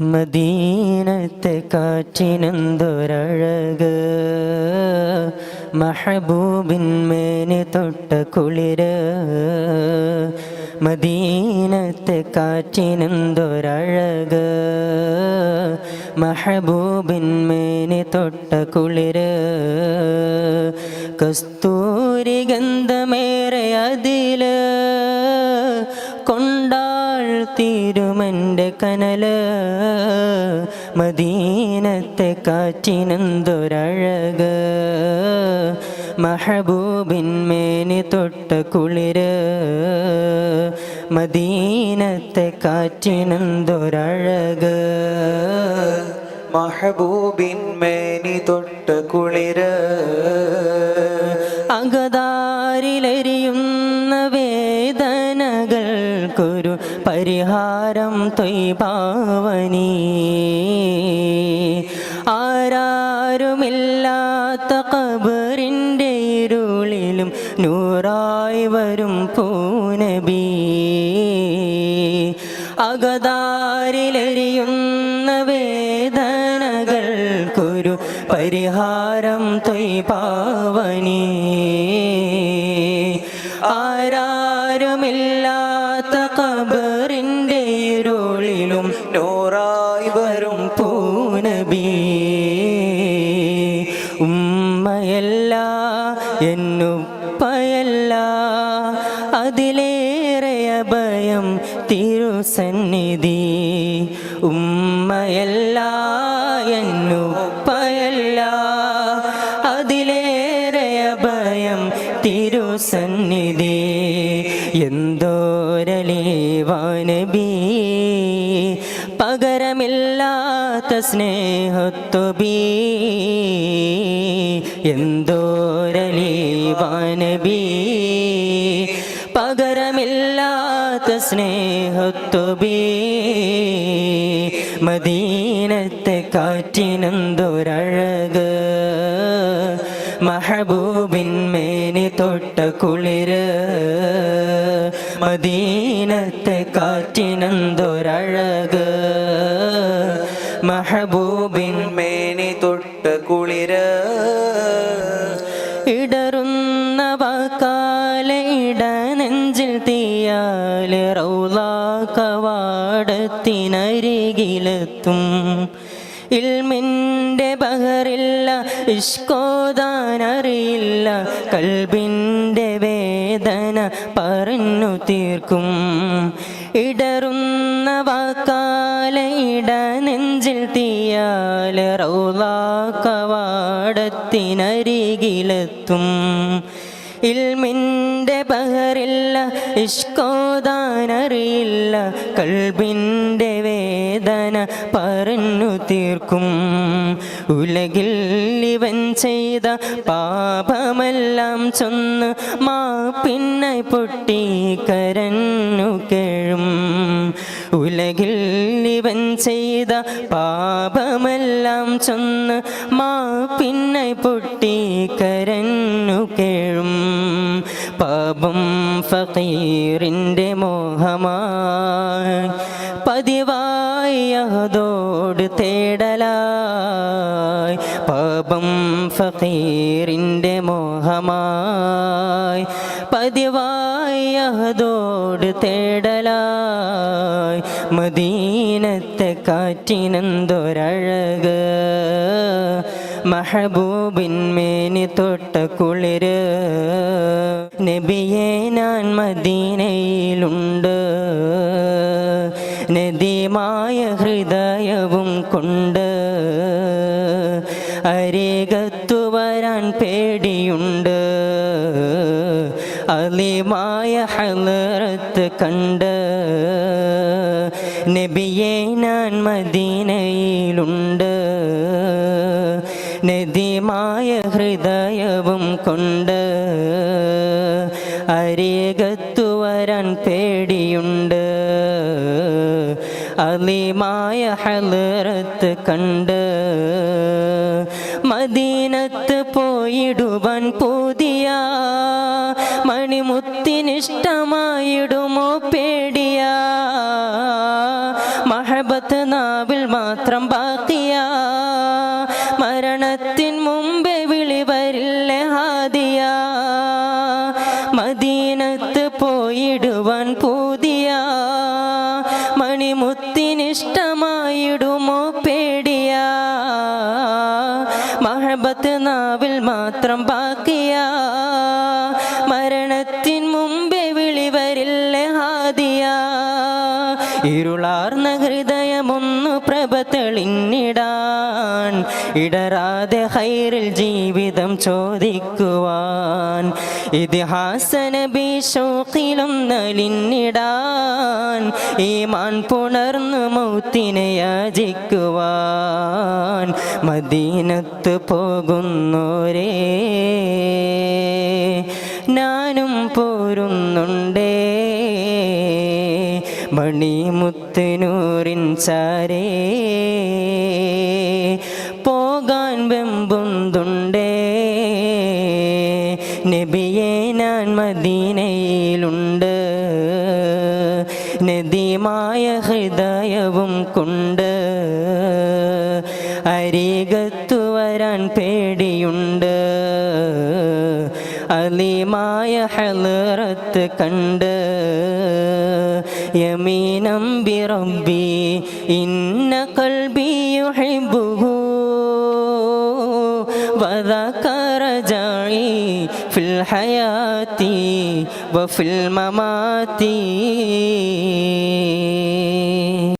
മദീനത്തെ കാറ്റിനെന്തൊരഴക്? മഹബൂബിൻ തൊട്ട കുളിര്. മദീനത്തെ കാറ്റിനെന്തൊരഴക്? മഹബൂബിൻ തൊട്ട കുളിര്. കസ്തൂരി ഗന്ധമേറെ അതിൽ തീരുമെന്റെ കനൽ. മദീനത്തെ കാറ്റിനെന്തൊരഴക്. മഹബൂബിൻ മേനി തൊട്ട കുളിര്. മദീനത്തെ കാറ്റിനെന്തൊരഴക്. മഹബൂബിൻ മേനി തൊട്ട കുളിര്. അകതാരിലെരിയുന്ന തൊയ്പാവനി. ആരാരുമില്ലാത്ത കബറിന്റെ ഇരുളിലും നൂറായി വരും പൂനബി. അകതാരിലെരിയുന്ന വേദനകൾക്കൊരു പരിഹാരം തൊയ്പാവനി. ഭയം തിരുസന്നിധി ഉമ്മയല്ല എന്നുപ്പയല്ല അതിലേറെ ഭയം തിരുസന്നിധി എന്തോരലീവാനബി? പകരമില്ലാത്ത സ്നേഹത്തൊബി. എന്തോരലീവാനബി? പകരമില്ലാത്ത സ്നേഹത്തുബി മദീനത്തെ കാറ്റിനന്തൊരഴക്. മഹബൂബിൻ മേനി തൊട്ട കുളിര്. മദീനത്തെ കാറ്റിനന്തൊരഴക്. മഹബൂബിൻ മേനി തൊട്ട കുളിര്. ഇടറുന്ന റൗല കവാടത്തിനരികിലെത്തും. ഇൽമിന്റെ ബഹറില്ല ഇഷ്കോദാനറിയില്ല കൽബിന്റെ വേദന പറഞ്ഞു തീർക്കും. ഇടറുന്ന വാക്കാല ഇട നെഞ്ചിൽ തീയാൽ റൗലാക്കവാടത്തിനരികിലെത്തും ഇൽമിന്റെ ബഹറില്ല ഇഷ്കോതാനറിയില്ല കൽബിന്റെ വേദന പറഞ്ഞു തീർക്കും. ഉലകിൽ ഇവൻ ചെയ്ത പാപമെല്ലാം ചൊന്ന് മാപ്പിന്നെ പൊട്ടി കരഞ്ഞു കേഴും. ഉലകിൽ ഇവൻ ചെയ്ത പാപമെല്ലാം ചൊന്ന് മാപ്പിന്നെ പൊട്ടി കേഴും പാപം ഫക്കീറിന്റെ മോഹമായി പതിവായി തേടലായി. പാപം ഫക്കീറിന്റെ മോഹമായി പതിവായി തേടലായി. മദീനത്തെ കാറ്റിനെന്തൊരഴക്? മഹബൂബിൻ മേനി തൊട്ട കുളിര്. നബിയെ ഞാൻ മദീനയിലുണ്ട്. നദിമായ ഹൃദയവും കൊണ്ട് അരികത്തു വരാൻ പേടിയുണ്ട്. അലിമായ ഹലറത്ത് കണ്ട് നബിയെ ഞാൻ മദീനയിലുണ്ട്. നദിമായ ഹൃദയവും കൊണ്ട് അരികത്തു വരാൻ പേടിയുണ്ട്. അലിമായ ഹലറത്ത് കണ്ട് മദീനത്ത് പോയിടുവാൻ പുതിയ. മണിമുത്തിനിഷ്ടമായിടുമോ പേടിയ. മഹബത്ത് നാവിൽ മാത്രം ബാക്കിയ. മരണത്തിൻ മുമ്പേ മഹബത്ത് നാവിൽ മാത്രം ബാക്കിയ. മരണത്തിൻ മുമ്പേ വിളിവരില്ല ഹാദിയ. ഇരുളാർന്ന ഹൃദയമൊന്നു പ്രഭ തെളിഞ്ഞിടാൻ. ഇടരാതെ ഹൈറിൽ ജീവിതം ചോദിക്കുവാൻ. ഇതിഹാസന നബി ഷോക്കിലും നലിഞ്ഞിടാൻ. ഈമാൻ പുണർന്നു മൗത്തിനെ യാചിക്കുവാൻ. മദീനത്ത് പോകുന്നോരേ. ഞാനും പോരുന്നുണ്ടേ. മണിമുത്തിനൂറിൻ ചാരേ. പോകാൻ വെമ്പുന്തുണ്ടേ. നബിയെ ഞാൻ മദീനയിലുണ്ട്. വരാൻ പേടിയുണ്ട് അലിമായ ഹലറത്ത് കണ്ട് യമീനം ബിറബി ഇന്ന കൽബി യുഹിബ്ബുഹു وذاك رجعي في الحياة وفي الممات